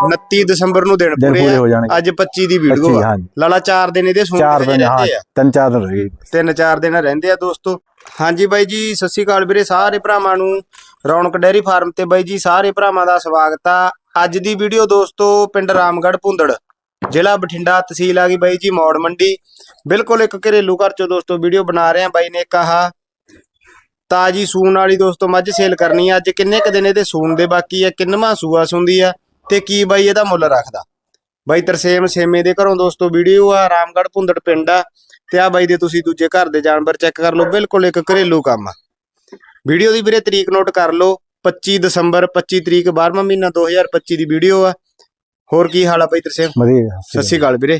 29 ਦਸੰਬਰ ਨੂੰ ਦਿਨ ਦਿਨ ਪੂਰੇ ਪੂਰੇ ਆ। ਹੋ ਜਾਣਗੇ। ਅੱਜ 25 ਦੀ 25 ਵੀਡੀਓ ਆ। ਹਾਂਜੀ। ਲਾਲਾ 4 ਦਿਨ ਇਹਦੇ ਸੂਣ ਚਾਰ ਦਿਨ ਹਾਂ ਰਹਿੰਦੇ ਆ। ਤਿੰਨ ਚਾਰ ਦਿਨ ਰਹਿ ਤਿੰਨ ਚਾਰ ਦਿਨ ਰਹਿੰਦੇ ਆ ਦੋਸਤੋ। ਹਾਂਜੀ ਬਾਈ ਜੀ ਸਤਿ ਸ਼੍ਰੀ ਅਕਾਲ ਵੀਰੇ ਸਾਰੇ ਭਰਾਵਾਂ ਨੂੰ। ਰੌਣਕ ਡੈਰੀ ਫਾਰਮ ਤੇ ਬਾਈ ਜੀ ਸਾਰੇ ਭਰਾਵਾਂ ਦਾ ਸਵਾਗਤ ਆ। ਅੱਜ ਦੀ ਵੀਡੀਓ ਦੋਸਤੋ ਪਿੰਡ ਰਾਮਗੜ੍ਹ ਭੁੰਦੜ ਜ਼ਿਲ੍ਹਾ ਬਠਿੰਡਾ ਤਹਿਸੀਲ ਆ ਗਈ ਬਾਈ ਜੀ ਮੌੜ ਮੰਡੀ। ਬਿਲਕੁਲ ਇੱਕ ਘਰੇਲੂ ਘਰ ਚੋਂ ਦੋਸਤੋ ਵੀਡੀਓ ਬਣਾ ਰਹੇ ਆ ਬਾਈ ਨੇ ਕਹਾ ਤਾਜੀ ਸੂਣ ਵਾਲੀ ਦੋਸਤੋ ਮੱਝ ਸੇਲ ਕਰਨੀ ਆ। ਅੱਜ ਕਿੰਨੇ ਕ ਦਿਨ ਇਹਦੇ ਸੂਣ ਦੇ ਬਾਕੀ ਆ? ਕਿੰਨਵਾਂ ਸੂਆ ਸੁੰਦੀ ਆ? ਤੇ ਕੀ ਬਾਈ ਇਹਦਾ ਮੁੱਲ ਰੱਖਦਾ? ਬਾਈ ਤਰਸੇਮ ਸੇਮੇ ਦੇ ਘਰੋਂ ਦੋਸਤੋ ਵੀਡੀਓ ਆ ਰਾਮਗੜ੍ਹ ਭੁੰਦੜ ਪਿੰਡ ਆ ਤੇ ਆ ਬਾਈ ਦੇ ਤੁਸੀਂ ਦੂਜੇ ਘਰ ਦੇ ਜਾਨਵਰ ਚੈੱਕ ਕਰ ਲਓ ਬਿਲਕੁਲ ਇੱਕ ਘਰੇਲੂ ਕੰਮ ਆ। ਵੀਡੀਓ ਦੀ ਵੀਰੇ ਤਰੀਕ ਨੋਟ ਕਰ ਲਓ 25 ਦਸੰਬਰ 25 ਤਰੀਕ 12ਵਾਂ ਮਹੀਨਾ 2025 ਦੀ ਵੀਡੀਓ ਆ। ਹੋਰ ਕੀ ਹਾਲ ਆ ਬਾਈ ਤਰਸੇਮ? ਵਧੀਆ ਸਤਿ ਸ਼੍ਰੀ ਅਕਾਲ ਵੀਰੇ।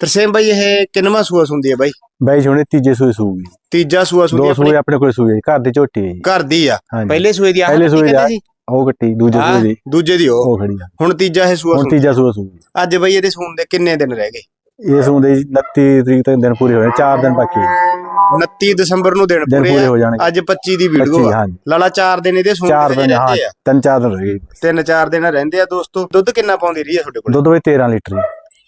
ਤਰਸੇਮ ਬਾਈ ਇਹ ਕਿੰਨਵਾਂ ਸੂਆ ਸੁੰਦੀ ਆ ਬਾਈ? ਬਾਈ ਹੁਣੇ ਤੀਜੇ ਸੂਏ ਸੂਗੀ। ਤੀਜਾ ਸੂਆ ਸੁੰਦੀ ਦੋ ਸੂਏ ਆਪਣੇ? ਕੋਲ ਸੂਏ ਘਰ ਦੀ ਝੋਟੀ ਹੈ ਘਰ ਦੀ ਆ? ਪਹਿਲੇ ਸੂਏ ਦੀ ਆ ਪਹਿਲੇ ਸੂਏ ਦੀ ਉਹ ਕੱਟੀ ਦੂਜੇ ਹਾਂ, ਸੂਏ ਦੀ। ਦੂਜੇ ਦੀ ਉਹ। ਉਹ ਖੜੀ ਆ। ਹੁਣ ਤੀਜਾ ਇਹ ਸੂਆ ਹੁਣ ਤੀਜਾ ਸੂਆ ਸੂਗੀ ਅੱਜ ਬਈ ਇਹਦੇ ਸੂਣ ਦੇ ਕਿੰਨੇ ਦਿਨ ਰਹਿ ਗਏ? ਇਹ ਸੂਦੇ 29 ਤਰੀਕ ਤੱਕ ਦਿਨ ਪੂਰੇ ਹੋਏ ਚਾਰ ਦਿਨ ਬਾਕੀ ਹੈ। 29 ਦਸੰਬਰ ਨੂੰ ਦਿਨ ਦਿਨ ਪੂਰੇ ਪੂਰੇ ਆ। ਹੋ ਜਾਣਗੇ। ਅੱਜ 25 ਦੀ ਵੀਡੀਓ 25 ਆ। ਹਾਂਜੀ। ਲਾਲਾ 4 ਦਿਨ ਇਹਦੇ ਸੂਣ ਚਾਰ ਦੇ ਦਿਨ ਹਾਂ ਰਹਿੰਦੇ ਆ। ਤਿੰਨ ਚਾਰ ਦਿਨ ਰਹਿ ਗਏ। ਤਿੰਨ ਚਾਰ ਦਿਨ ਰਹਿੰਦੇ ਆ ਦੋਸਤੋ। ਦੁੱਧ ਕਿੰਨਾ ਪਾਉਂਦੀ ਰਹੀ ਆ ਤੁਹਾਡੇ ਕੋਲ? ਦੁੱਧ ਵੀ 13 ਲੀਟਰ ਜੀ।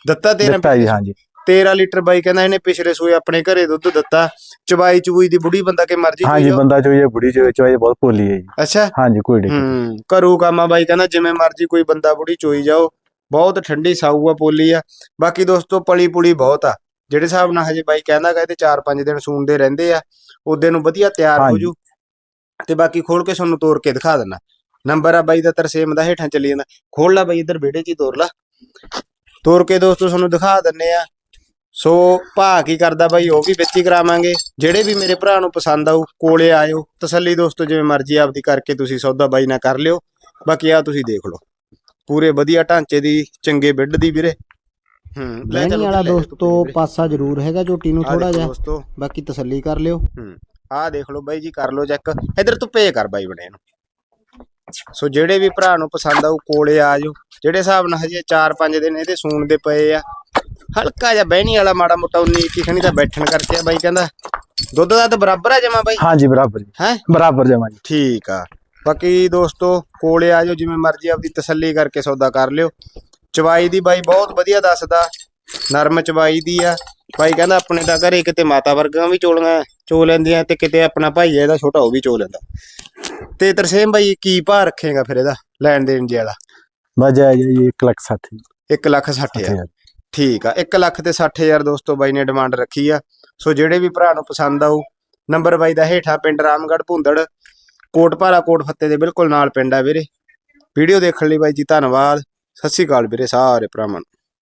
ਦਿੱਤਾ 13 ਦਿੱਤਾ ਜੀ ਹਾਂਜੀ। 13 ਲੀਟਰ ਬਾਈ ਕਹਿੰਦਾ ਇਹਨੇ ਪਿਛਲੇ ਸੂਏ ਆਪਣੇ ਘਰੇ ਦੁੱਧ ਦਿੱਤਾ। ਚਬਾਈ ਚਬੂਈ ਦੀ ਬੁੜੀ ਬੰਦਾ ਕਿ ਮਰਜ਼ੀ ਹਾਂਜੀ ਬੰਦਾ ਚੋਈਏ ਬੁੜੀ ਚੋਈਏ ਚੋਈਏ ਬਹੁਤ ਭੋਲੀ ਹੈ ਜੀ। ਅੱਛਾ? ਹਾਂਜੀ ਕੋਈ ਦਿੱਕਤ ਨਹੀਂ। ਹੂੰ ਕਰੂ ਕਾਮਾ ਬਾਈ ਕਹਿੰਦਾ ਜਿਵੇਂ ਮਰਜ਼ੀ ਕੋਈ ਬੰਦਾ ਬੁੜੀ ਚੋਈ ਜਾਓ। ਬਹੁਤ ਠੰਡੀ ਸਾਊ ਆ ਪੋਲੀ ਆ। ਬਾਕੀ ਦੋਸਤੋ ਪਲੀ ਪੁਲੀ ਬਹੁਤ ਆ। ਜਿਹੜੇ ਹਿਸਾਬ ਨਾਲ ਹਜੇ ਬਾਈ ਕਹਿੰਦਾ ਗਾ ਇਹਦੇ 4-5 ਦਿਨ ਸੂਣਦੇ ਰਹਿੰਦੇ ਆ ਉਹਦੇ ਨੂੰ ਵਧੀਆ ਤਿਆਰ ਹੋ। ਜੂ। ਤੇ ਬਾਕੀ ਖੋਲ ਕੇ ਤੁਹਾਨੂੰ ਤੋੜ ਕੇ ਦਿਖਾ ਦਿੰਦਾ ਨੰਬਰ ਆ ਬਾਈ ਦਾ ਤਰਸੇਮ ਦਾ ਹੇਠਾਂ ਚੱਲੀ ਜਾਂਦਾ। ਖੋਲ ਲਾ ਬਾਈ ਇੱਧਰ ਵਿਹੜੇ 'ਚ ਹੀ ਤੋੜ ਲਾ। ਤੋੜ ਕੇ ਦੋਸਤੋ ਤੁਹਾਨੂੰ ਦਿਖਾ ਦਿੰਨੇ ਆ। ਸੋ ਭਾ ਕੀ ਕਰਦਾ ਬਾਈ? ਉਹ ਵੀ ਵਿੱਚ ਹੀ ਕਰਾਵਾਂਗੇ। ਜਿਹੜੇ ਵੀ ਮੇਰੇ ਭਰਾ ਨੂੰ ਪਸੰਦ ਆਊ ਕੋਲੇ ਆਇਓ। ਤਸੱਲੀ ਦੋਸਤੋ ਜਿਵੇਂ ਮਰਜ਼ੀ ਆਪਦੀ ਕਰਕੇ ਤੁਸੀਂ ਸੌਦਾ ਬਾਈ ਨਾਲ ਕਰ ਲਿਓ। ਬਾਕੀ ਆ ਤੁਸੀਂ ਦੇਖ ਲਓ। ਪੂਰੇ ਵਧੀਆ ਢਾਂਚੇ ਦੀ ਚੰਗੇ ਬੈੱਡ ਦੀ ਵੀਰੇ। ਹੂੰ ਲੈ ਲੈਣੀ ਚਲੋ ਵਾਲਾ ਲੈ ਦੋਸਤੋ ਵੀਰੇ। ਪਾਸਾ ਜ਼ਰੂਰ ਹੈਗਾ ਝੋਟੀ ਨੂੰ ਆਹ ਥੋੜਾ ਦੇਖੋ ਜਿਹਾ। ਦੋਸਤੋ। ਬਾਕੀ ਤਸੱਲੀ ਕਰ ਲਿਓ। ਹੂੰ ਆਹ ਦੇਖ ਲਓ ਬਾਈ ਜੀ ਕਰ ਲਓ ਚੈੱਕ। ਇਧਰ ਤੂੰ ਪੇ ਕਰ ਬਾਈ ਬਣੇ ਨੂੰ। ਸੋ ਜਿਹੜੇ ਵੀ ਭਰਾ ਨੂੰ ਪਸੰਦ ਆਊ ਕੋਲੇ ਆ ਜਾਓ ਜਿਹੜੇ ਹਿਸਾਬ ਨਾਲ ਹਜੇ 4-5 ਦਿਨ ਇਹਦੇ ਸੂਣ ਦੇ ਪਏ ਆ ਹਲਕਾ ਜਿਹਾ ਬਹਿਣੀ ਵਾਲਾ ਮਾੜਾ ਮੋਟਾ 19 21 ਖਣੀ ਦਾ ਬੈਠਣ ਕਰਕੇ ਆ ਬਾਈ ਕਹਿੰਦਾ ਦੁੱਧ ਦਾ ਤਾਂ ਬਰਾਬਰ ਆ ਜਮਾ ਬਾਈ? ਹਾਂਜੀ ਬਰਾਬਰ ਜੀ। ਹੈ? ਬਰਾਬਰ ਜਮਾ ਜੀ। ਠੀਕ ਆ। ਬਾਕੀ ਦੋਸਤੋ ਕੋਲੇ ਆ ਜਾਓ ਜਿਵੇਂ ਮਰਜ਼ੀ ਆਪਦੀ ਤਸੱਲੀ ਕਰਕੇ ਸੌਦਾ ਕਰ ਲਿਓ। ਚਵਾਈ ਦੀ ਬਾਈ ਬਹੁਤ ਵਧੀਆ ਦੱਸਦਾ। ਨਰਮ ਚਵਾਈ ਦੀ ਆ। ਬਾਈ ਕਹਿੰਦਾ ਆਪਣੇ ਤਾਂ ਘਰੇ ਕਿਤੇ ਮਾਤਾ ਵਰਗਾਂ ਵੀ ਚੋਲੀਆਂ ਚੋ ਲੈਂਦੀਆਂ ਤੇ ਕਿਤੇ ਆਪਣਾ ਭਾਈ ਇਹਦਾ ਛੋਟਾ ਉਹ ਵੀ ਚੋ ਲੈਂਦਾ। ਤੇ ਤਰਸੇਮ ਬਾਈ ਕੀ ਭਾਅ ਰੱਖੇਗਾ ਫਿਰ ਇਹਦਾ ਲੈਣ ਦੇਣ ਜੇ ਵਾਲਾ? ਜੀ 1 ਲੱਖ 60 1 ਲੱਖ 60 ਹਜ਼ਾਰ। ਠੀਕ ਆ 1 ਲੱਖ ਤੇ 60 ਹਜ਼ਾਰ ਦੋਸਤੋ ਬਾਈ ਨੇ ਡਿਮਾਂਡ ਰੱਖੀ ਆ। ਸੋ ਜਿਹੜੇ ਵੀ ਭਰਾ ਨੂੰ ਪਸੰਦ ਆਊ ਨੰਬਰ ਬਾਈ ਦਾ ਹੇਠਾਂ ਪਿੰਡ ਰਾਮਗੜ੍ਹ ਭੁੰਦੜ ਕੋਟਪਾਰਾ ਕੋਟ ਫੱਤੇ ਦੇ ਬਿਲਕੁਲ ਨਾਲ ਪਿੰਡ ਆ ਵੀਰੇ। ਵੀਡੀਓ ਦੇਖਣ ਲਈ ਬਾਈ ਜੀ ਧੰਨਵਾਦ, ਸਤਿ ਸ਼੍ਰੀ ਅਕਾਲ ਵੀਰੇ ਸਾਰੇ ਭਰਾਵਾਂ ਨੂੰ।